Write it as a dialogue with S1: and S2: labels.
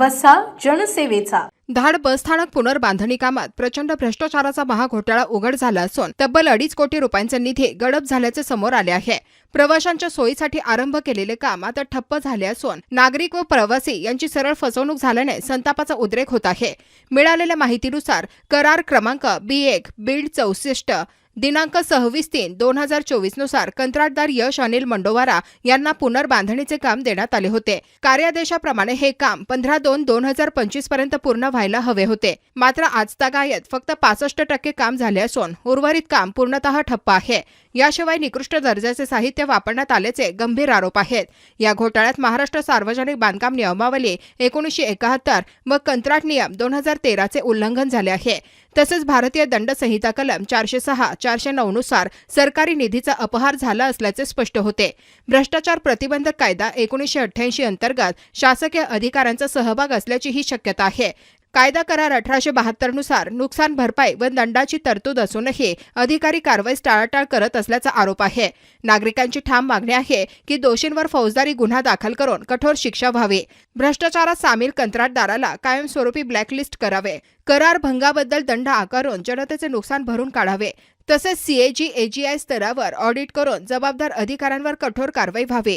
S1: वसा जनसेवेचा.
S2: धाड बसस्थानक पुनर्बांधणी कामात प्रचंड भ्रष्टाचाराचा महाघोटाळा उघड झाला असून तब्बल अडीच कोटी रुपयांचे निधी गडप झाल्याचे समोर आले आहे. प्रवाशांच्या सोयीसाठी आरंभ केलेले काम आता ठप्प झाले असून नागरिक व प्रवासी यांची सरळ फसवणूक झाल्याने संतापाचा उद्रेक होत आहे. मिळालेल्या माहितीनुसार करार क्रमांक बी एक बीड चौसष्ट दिनांक सव्वीस तीन दोन हजार चोवीसनुसार कंत्राटदार यश अनिल मंडोवारा यांना पुनर्बांधणीचे काम देण्यात आले होते. कार्यादेशाप्रमाणे हे काम पंधरा दोन दोन हजार पंचवीसपर्यंत पूर्ण व्हायला हवे होते. मात्र आजतागायत फक्त पासष्ट टक्के काम झाले असून उर्वरित काम पूर्णतः ठप्प आहे. याशिवाय निकृष्ट दर्जाचे साहित्य वापरण्यात आल्याचे गंभीर आरोप आहेत. या घोटाळ्यात महाराष्ट्र सार्वजनिक बांधकाम नियमावली एकोणीसशे एकाहत्तर व कंत्राट नियम दोन हजार तेराचे उल्लंघन झाले आहे. तसेच भारतीय दंड संहिता कलम चारशे सहा चारशे नऊ नुसार सरकारी निधीचा अपहार झाला असल्याचे स्पष्ट होते. भ्रष्टाचार प्रतिबंधक कायदा एकोणीसशे अठ्ठ्याऐंशी अंतर्गत शासकीय अधिकाऱ्यांचा सहभाग असल्याचीही शक्यता आहे. कायदा करार अठराशे बहात्तरनुसार नुकसान भरपाई व दंडाची तरतूद असूनही अधिकारी कारवाई टाळाटाळ करत असल्याचा आरोप आहे. नागरिकांची ठाम मागणी आहे की दोषींवर फौजदारी गुन्हा दाखल करून कठोर शिक्षा व्हावी. भ्रष्टाचारात सामील कंत्राटदाराला कायमस्वरूपी ब्लॅकलिस्ट करावे. करार भंगाबद्दल दंड आकारून जनतेचे नुकसान भरून काढावे. तसेच सीएजी एजीआय स्तरावर ऑडिट करून जबाबदार अधिकाऱ्यांवर कठोर कारवाई व्हावी.